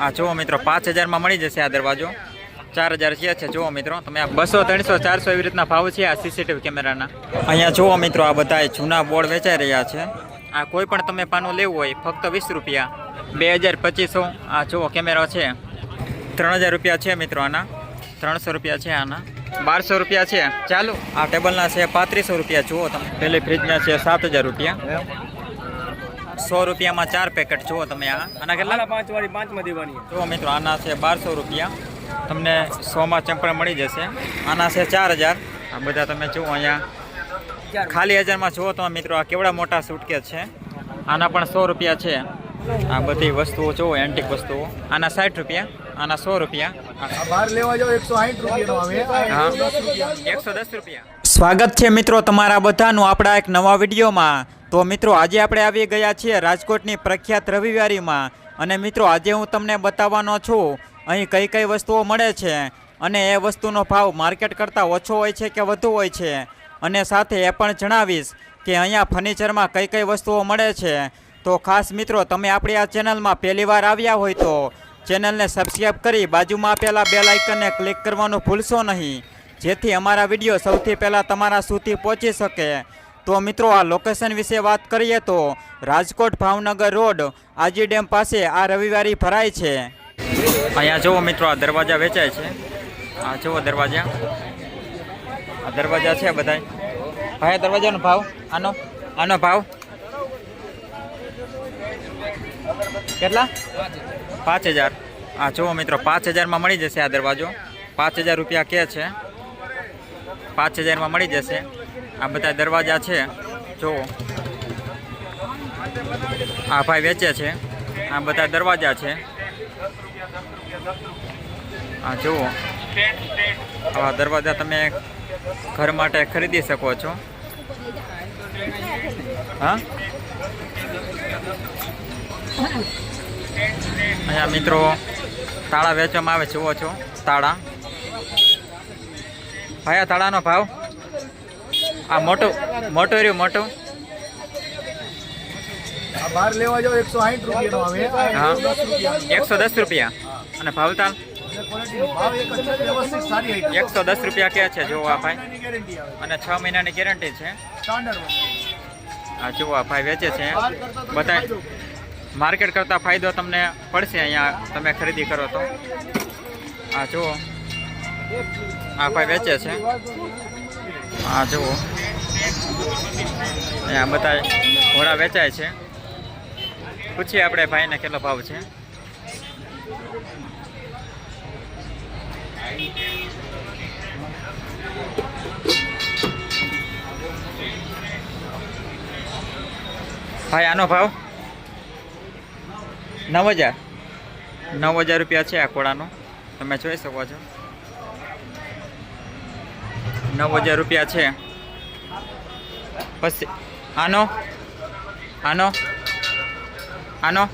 આ જુઓ મિત્રો, પાંચ હજારમાં મળી જશે આ દરવાજો. ચાર હજાર છે છે, જુઓ મિત્રો. તમે આ બસો, ત્રણસો, ચારસો એવી રીતના ભાવ છે આ સીસીટીવી કેમેરાના. અહીંયા જુઓ મિત્રો, આ બધા જૂના બોર્ડ વેચાઈ રહ્યા છે. આ કોઈ પણ તમે પાનું લેવું હોય, ફક્ત વીસ રૂપિયા. બે હજાર પચીસો, આ જુઓ કેમેરો છે. ત્રણ હજાર રૂપિયા છે મિત્રો આના. ત્રણસો રૂપિયા છે આના. બારસો રૂપિયા છે. ચાલો, આ ટેબલના છે પાંત્રીસો રૂપિયા, જુઓ તમે. પેલી ફ્રીજના છે સાત હજાર રૂપિયા. સો રૂપિયામાં ચાર પેકેટ જુઓ તમે આ. આના કેટલા? પાંચ વાળી પાંચમાં દેવાની જુઓ મિત્રો આના છે બારસો રૂપિયા. તમને સોમાં ચંપલ મળી જશે. આના છે ચાર હજાર. આ બધા તમે જુઓ અહીંયા. ખાલી હજારમાં જુઓ તો મિત્રો આ કેવડા મોટા સુટકેસ છે. આના પણ સો રૂપિયા છે. આ બધી વસ્તુઓ જુઓ એન્ટિક વસ્તુઓ. આના સાઠ રૂપિયા આના સો રૂપિયા. બહાર લેવા જાવ એકસો સાઠ રૂપિયાનો એકસો દસ રૂપિયા. સ્વાગત છે મિત્રો તમારા બધાનું આપણા એક નવા વિડીયોમાં. તો મિત્રો, આજે આપણે આવી ગયા છીએ રાજકોટની પ્રખ્યાત રવિવારીમાં. અને મિત્રો, આજે હું તમને બતાવવાનો છું, અહીં કઈ કઈ વસ્તુઓ મળે છે અને એ વસ્તુનો ભાવ માર્કેટ કરતાં ઓછો હોય છે કે વધુ હોય છે? અને સાથે એ પણ જણાવીશ કે અહીંયા ફર્નિચરમાં કઈ કઈ વસ્તુઓ મળે છે. તો ખાસ મિત્રો, તમે આપણી આ ચેનલમાં પહેલીવાર આવ્યા હોય તો ચેનલને સબસ્ક્રાઈબ કરી બાજુમાં આપેલા બે લાઇકનને ક્લિક કરવાનું ભૂલશો નહીં. જેથી અમારા વીડિયો સૌથી પહેલાં તમારા સુધી પહોંચી શકે. તો મિત્રો, આ લોકેશન વિશે વાત કરીએ તો રાજકોટ ભાવનગર રોડ, આજી ડેમ પાસે આ રવિવારી ભરાય છે. અહીંયા જુઓ મિત્રો, આ દરવાજા વેચાય છે. આ જુઓ દરવાજા. આ દરવાજા છે બધા ભાઈ, આ દરવાજાનો ભાવ? આનો? આનો ભાવ? કેટલા? પાંચ હજાર. હા જુઓ મિત્રો, પાંચ હજારમાં મળી જશે આ દરવાજો. પાંચ હજાર રૂપિયા કે છે. પાંચ હજારમાં મળી જશે. આ બધા દરવાજા છે. જો. આ ભાઈ વેચે છે. આ બધા દરવાજા છે. આ જુઓ. આવા દરવાજા તમે ઘર માટે ખરીદી શકો છો. હા? અહીંયા મિત્રો તાળા વેચવામાં આવે જુઓ છો. તાળા. ભાઈ તાળાનો ભાવ? આ મોટું મોટો રહ્યું મોટું. બહાર લેવા જાવ એકસો હા. એકસો દસ રૂપિયા. અને ભાવતાલ? એકસો દસ રૂપિયા કે છે? જુઓ આ ભાઈ. અને છ મહિનાની ગેરંટી છે. આ જુઓ આ ભાઈ વેચે છે. બધા માર્કેટ કરતાં ફાયદો તમને પડશે અહીંયા તમે ખરીદી કરો તો. આ જુઓ. આ ભાઈ વેચે છે. આ જુઓ. આ બધા ઘોડા વેચાય છે. પૂછીએ આપણે ભાઈને કેટલો ભાવ છે. ભાઈ, આનો ભાવ? નવ હજાર. નવ હજાર રૂપિયા છે આ કોળાનો. તમે જોઈ શકો છો. નવ હજાર રૂપિયા છે. પછી, આનો? આનો? આનો?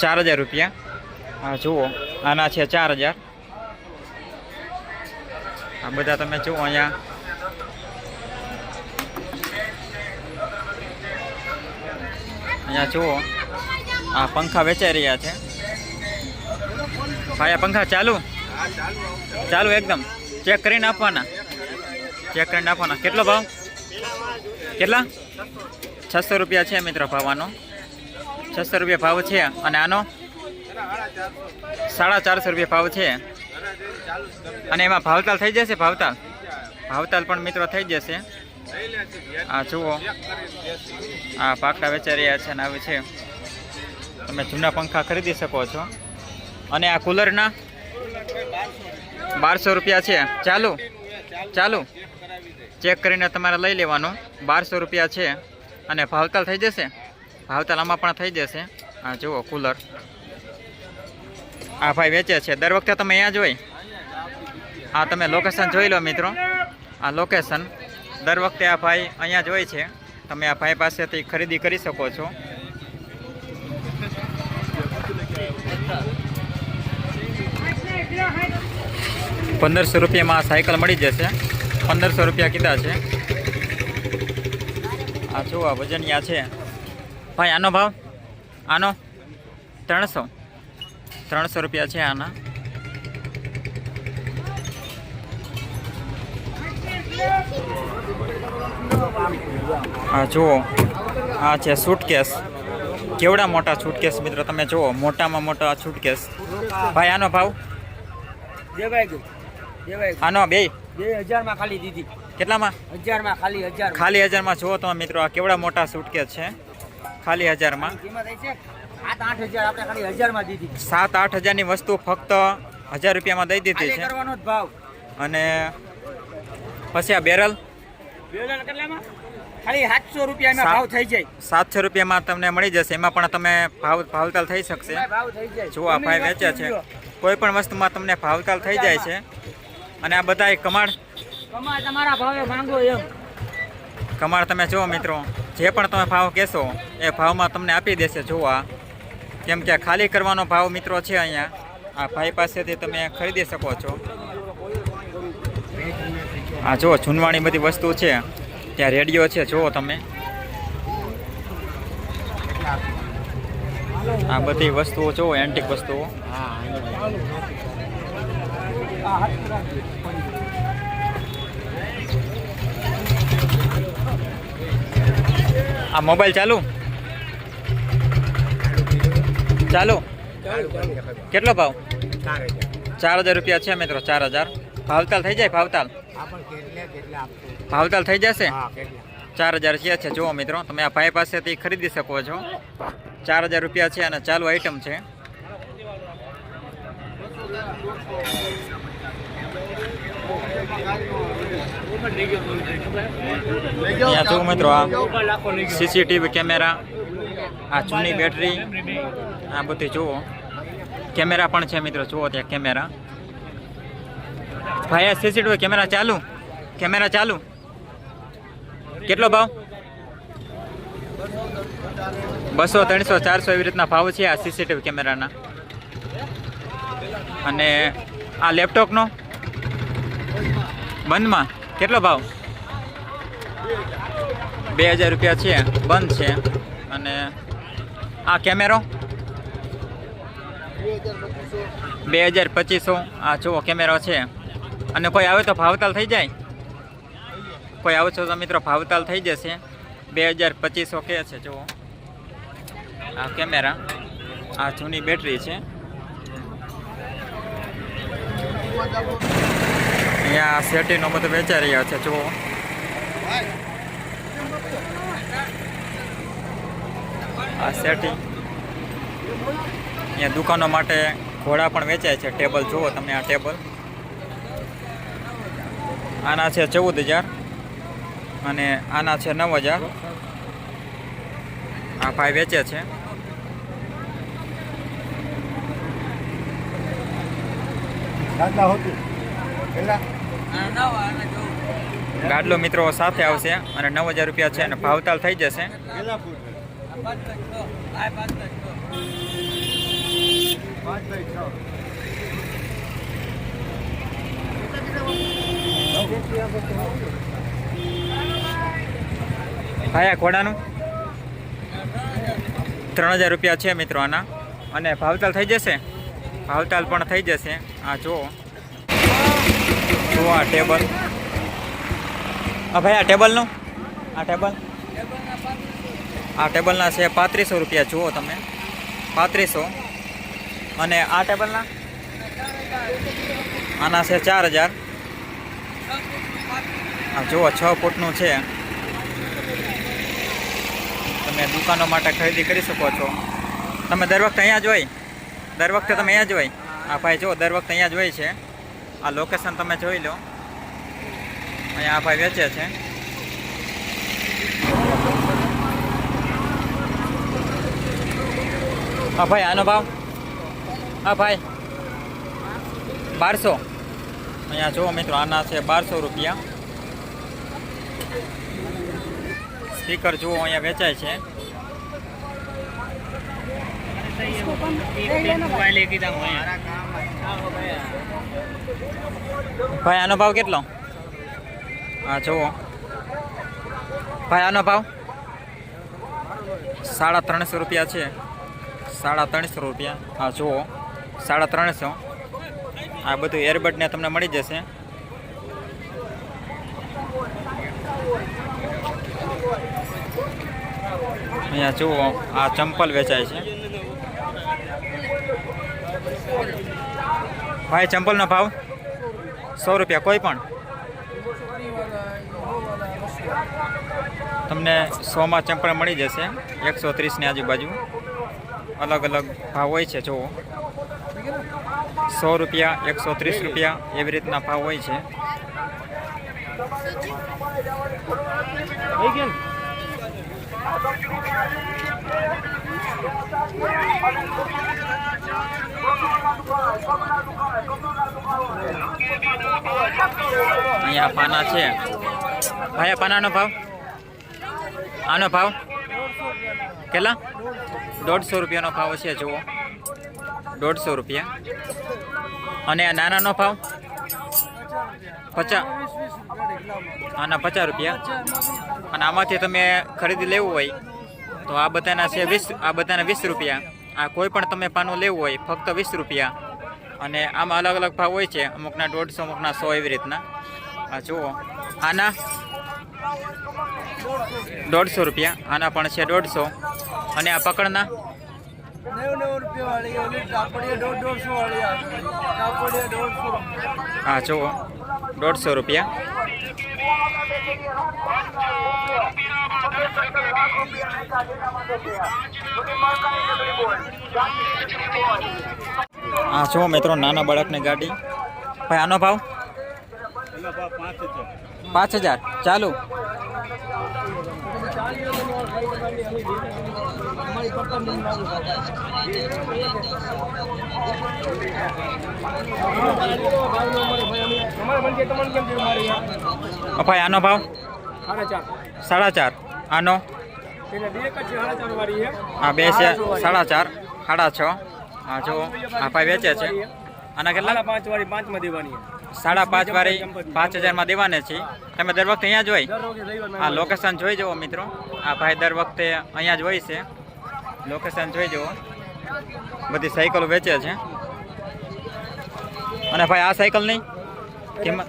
ચાર હજાર રૂપિયા. હા, જુઓ. આના છે ચાર હજાર આ બધા તમે જુઓ અહીંયા. અહીંયા જુઓ. આ પંખા વેચાઈ રહ્યા છે. ભાઈ આ પંખા ચાલુ? ચાલુ એકદમ. ચેક કરીને આપવાના? ચેક કરીને આપવાના. કેટલો ભાવ? કેટલા? છસો રૂપિયા છે મિત્રો ભાવવાનો. છસો રૂપિયા ભાવ છે. અને આનો? સાડા ચારસો રૂપિયા ભાવ છે. અને એમાં ભાવતાલ થઈ જશે? ભાવતાલ? ભાવતાલ પણ મિત્રો થઈ જશે. આ જુઓ. આ પાકા વેચાઈ રહ્યા છે અને આવે છે. તમે જૂના પંખા ખરીદી શકો છો. અને આ કુલરના બારસો રૂપિયા છે. ચાલુ? ચાલુ? ચેક કરીને તમારે લઈ લેવાનું. બારસો રૂપિયા છે. અને ભાવતાલ થઈ જશે? ભાવતાલ આમાં પણ થઈ જશે. આ જુઓ, કુલર. આ ભાઈ વેચે છે. દર વખતે તમે અહીંયા જ હોય. આ તમે લોકેશન જોઈ લો મિત્રો. આ લોકેશન દર વખતે આ ભાઈ અહીંયા જ હોય છે. તમે આ ભાઈ પાસેથી ખરીદી કરી શકો છો. પંદરસો રૂપિયામાં આ સાયકલ મળી જશે. પંદરસો રૂપિયા કીધા છે. આ જુઓ આ વજનિયા છે. ભાઈ, આનો ભાવ? આનો? ત્રણસો. ત્રણસો રૂપિયા છે આના. આ જુઓ, આ છે સૂટકેસ કેવડા મોટા સૂટકેસ મિત્રો તમે જુઓ, મોટામાં મોટા સૂટકેસ ભાઈ, આનો ભાવ? દેવાઈ ભાઈ આનો બે? બે હજારમાં ખાલી દીધી. કેટલામાં? હજારમાં ખાલી હજાર ખાલી હજારમાં. જુઓ તમે મિત્રો આ કેવડા મોટા સુટકેસ છે? ખાલી હજારમાં. સાત આઠ હજારની વસ્તુ ફક્ત હજાર રૂપિયામાં દઈ દીધી છે. જ અને પછી આ બેરલ બે કેટલામાં? ખાલી સાતસો રૂપિયામાં ભાવ થઈ જાય. સાતસો રૂપિયામાં તમને મળી જશે. એમાં પણ તમે ભાવ ભાવતાલ થઈ શકશે. જુઓ આ ભાઈ વેચે છે. કોઈ પણ વસ્તુમાં તમને ભાવતાલ થઈ જાય છે. અને આ બધા કમાડ. કમાડ તમારા ભાવે માંગો એમ. કમાડ તમે જુઓ મિત્રો જે પણ તમે ભાવ કહેશો એ ભાવમાં તમને આપી દેશે જોવા. કેમ કે ખાલી કરવાનો ભાવ મિત્રો છે અહીંયા. આ ભાઈ પાસેથી તમે ખરીદી શકો છો. આ જુઓ જૂનવાણી બધી વસ્તુ છે. ત્યાં રેડિયો છે જુઓ તમે. આ બધી વસ્તુઓ જુઓ એન્ટિક વસ્તુઓ. આ મોબાઈલ ચાલુ? ચાલુ? કેટલો ભાવ? ચાર હજાર રૂપિયા છે મિત્રો, ચાર હજાર. ભાવતાલ થઈ જાય ભાવતાલ? ભાવતાલ થઈ જશે? ચાર હજાર છે છે. જુઓ મિત્રો, તમે આ ભાઈ પાસેથી ખરીદી શકો છો. ચાર હજાર રૂપિયા છે અને ચાલુ આઈટમ છે. અહીંયા જુઓ મિત્રો આ સીસીટીવી કેમેરા, આ જૂની બેટરી, આ બધી જુઓ. કેમેરા પણ છે મિત્રો, જુઓ ત્યાં કેમેરા. ભાઈ, આ સીસીટીવી કેમેરા ચાલુ? કેમેરા ચાલુ? કેટલો ભાવ? બસો, ત્રણસો, ચારસો એવી રીતના ભાવ છે આ સીસીટીવી કેમેરાના. અને આ લેપટોપનો? બંધમાં? કેટલો ભાવ? બે હજાર રૂપિયા છે. બંધ છે. અને આ કેમેરો? બે હજાર પચીસો. આ જુઓ, કેમેરો છે. અને કોઈ આવે તો ભાવતાલ થઈ જાય? કોઈ આવો છો તો મિત્રો, ભાવતાલ થઈ જશે. બે હજાર પચીસો કે છે, જુઓ. આ કેમેરા. આ જૂની બેટરી છે. અહીંયા સેટીનો બધું વેચાઈ રહ્યા છે, જુઓ. આ સેટી અહીંયા દુકાનો માટે ઘોડા પણ વેચાય છે. ટેબલ જુઓ તમે આ ટેબલ. આના છે ચૌદ હજાર અને આના છે નવ હજાર. આ ભાઈ વેચે છે. હોતું. ગાડલો મિત્રો સાથે આવશે અને નવ હજાર રૂપિયા છે અને ભાવતાલ થઈ જશે. ભાઈ ઘોડાનું? ત્રણ હજાર રૂપિયા છે મિત્રો આના. અને ભાવતાલ થઈ જશે? ભાવતાલ પણ થઈ જશે. આ જુઓ. જુઓ આ ટેબલ. હા ભાઈ, આ ટેબલનું? આ ટેબલ? આ ટેબલના છે પાંત્રીસો રૂપિયા, જુઓ તમે. પાંત્રીસો. અને આ ટેબલના? આના છે ચાર હજાર. આ જુઓ, છ ફૂટનું છે. તમે દુકાનો માટે ખરીદી કરી શકો છો. તમે દર વખતે અહીંયા જ હોય. દર વખતે તમે અહીંયા જ હોય. આ ભાઈ જો દર વખતે અહીંયા જ હોય છે. આ લોકેશન તમે જોઈ લો. અહીંયા આ ભાઈ વેચે છે. હા ભાઈ, આનો ભાવ? હા ભાઈ. બારસો. અહીંયા જુઓ મિત્રો, આના છે બારસો રૂપિયા. સ્પીકર જુઓ, અહીંયા વેચાય છે. ભાઈ, આનો ભાવ કેટલો? હા, જુઓ. ભાઈ, આનો ભાવ? સાડા ત્રણસો રૂપિયા છે. સાડા ત્રણસો રૂપિયા. હા, જુઓ. સાડા ત્રણસો. આ બધું એરબડને તમને મળી જશે. અહીંયા જુઓ, આ ચંપલ વેચાય છે. ભાઈ, ચંપલનો ભાવ? સો રૂપિયા, કોઈ પણ? તમને સોમાં ચંપલ મળી જશે, એકસો ત્રીસની આજુબાજુ. અલગ અલગ ભાવ હોય છે, જુઓ. સો રૂપિયા, એકસો ત્રીસ રૂપિયા, એવી રીતના ભાવ હોય છે. અહીંયા પાના છે. ભાઈ, આ પાનાનો ભાવ? આનો ભાવ? કેટલા? દોઢસો રૂપિયાનો ભાવ છે, જુઓ. દોઢસો રૂપિયા. અને આ નાનાનો ભાવ? પચાસ. આના પચાસ રૂપિયા. અને આમાંથી તમે ખરીદી લેવું હોય, તો આ બધાના છે વીસ, આ બધાના વીસ રૂપિયા. આ કોઈ પણ તમે પાનું લેવું હોય, ફક્ત વીસ રૂપિયા. અને આમાં અલગ અલગ ભાવ હોય છે. અમુકના દોઢસો, અમુકના સો એવી રીતના. આ જુઓ. આના દોઢસો રૂપિયા. આના પણ છે દોઢસો. અને આ પકડના? હા, જુઓ. દોઢસો રૂપિયા. હા શું મિત્રો નાના બાળકની ગાડી. ભાઈ આનો ભાવ? પાંચ હજાર. ચાલુ. ભાઈ આનો ભાવ? સાડા ચાર આનો? આ બે છે સાડા ચાર સાડા છ. હા જો આ ભાઈ વેચે છે. આના કેટલા? પાંચ વાળી પાંચમાં દેવાની સાડા પાંચ વાળી પાંચ હજારમાં દેવાને છે. તમે દર વખતે અહીંયા જોઈ આ લોકેશન જોઈ જુઓ મિત્રો. આ ભાઈ દર વખતે અહીંયા જ હોય છે. લોકેશન જોઈ જુઓ. બધી સાયકલ વેચે છે. અને ભાઈ આ સાયકલ નહીં? કિંમત?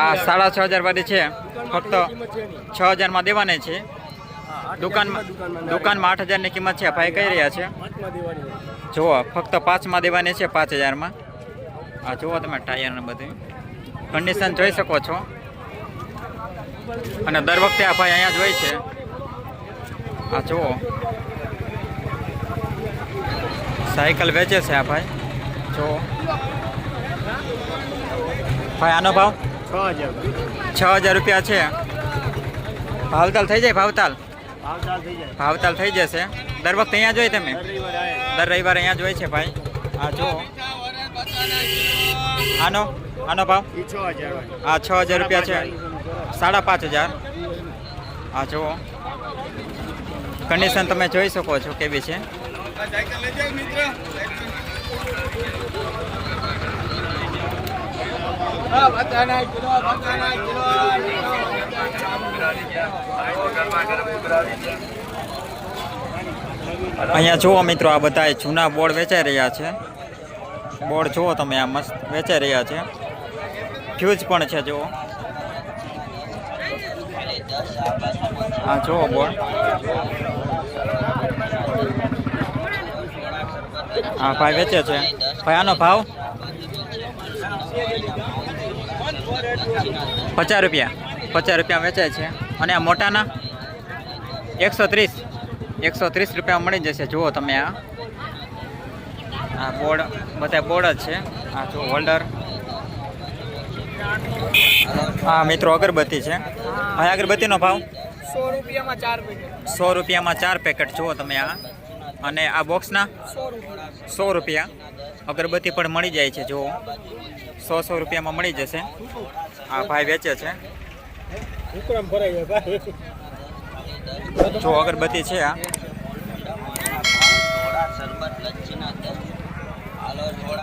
આ સાડા છ હજાર વાળી છે. ફક્ત છ હજારમાં દેવાને છે. દુકાનમાં દુકાનમાં આઠ હજારની કિંમત છે ભાઈ કહી રહ્યા છે? જુઓ ફક્ત પાંચમાં દેવાની છે પાંચ હજારમાં. આ જુઓ તમે ટાયર ને બધું. કન્ડિશન જોઈ શકો છો. અને દર વખતે આ ભાઈ અહીંયા જ હોય છે. આ જુઓ. સાયકલ વેચે છે આ ભાઈ. જુઓ. ભાઈ આનો ભાવ? છ હજાર. છ હજાર રૂપિયા છે. ભાવતાલ થઈ જાય ભાવતાલ? ભાવતાલ થઈ જાય. ભાવતાલ થઈ જશે. દર વખતે અહીંયા જોઈ તમે? દર રવિવારે અહીંયા જોઈ છે ભાઈ? આ જો આનો? આનો ભાવ? એ છ હજાર આ છ હજાર રૂપિયા છે. સાડા પાંચ હજાર. આ જુઓ. કન્ડિશન તમે જોઈ શકો છો કેવી છે. અહીંયા જુઓ મિત્રો, આ બધા જૂના બોર્ડ વેચાઈ રહ્યા છે. બોર્ડ જુઓ તમે, આ મસ્ત વેચાઈ રહ્યા છે. ફ્યુઝ પણ છે, જુઓ. હા, જુઓ બોર્ડ. હા, ભાઈ વેચે છે. ભાઈ, આનો ભાવ? પચાસ રૂપિયા. પચાસ રૂપિયા વેચાય છે. અને આ મોટાના એકસો ત્રીસ. એકસો ત્રીસ રૂપિયા મળી જશે. જુઓ તમે આ. આ બોર્ડ બધા બોર્ડ જ છે. આ જો હોલ્ડર. હા મિત્રો અગરબત્તી છે. હા અગરબત્તીનો ભાવ? સો રૂપિયામાં ચાર પેકેટ. સો રૂપિયામાં ચાર પેકેટ. જુઓ તમે આ. અને આ બોક્સના? સો રૂપિયા. સો રૂપિયા. અગરબત્તી પણ મળી જાય છે. જુઓ. સો સો રૂપિયામાં મળી જશે. આ ભાઈ વેચે છે. જો અગરબત્તી છે આ.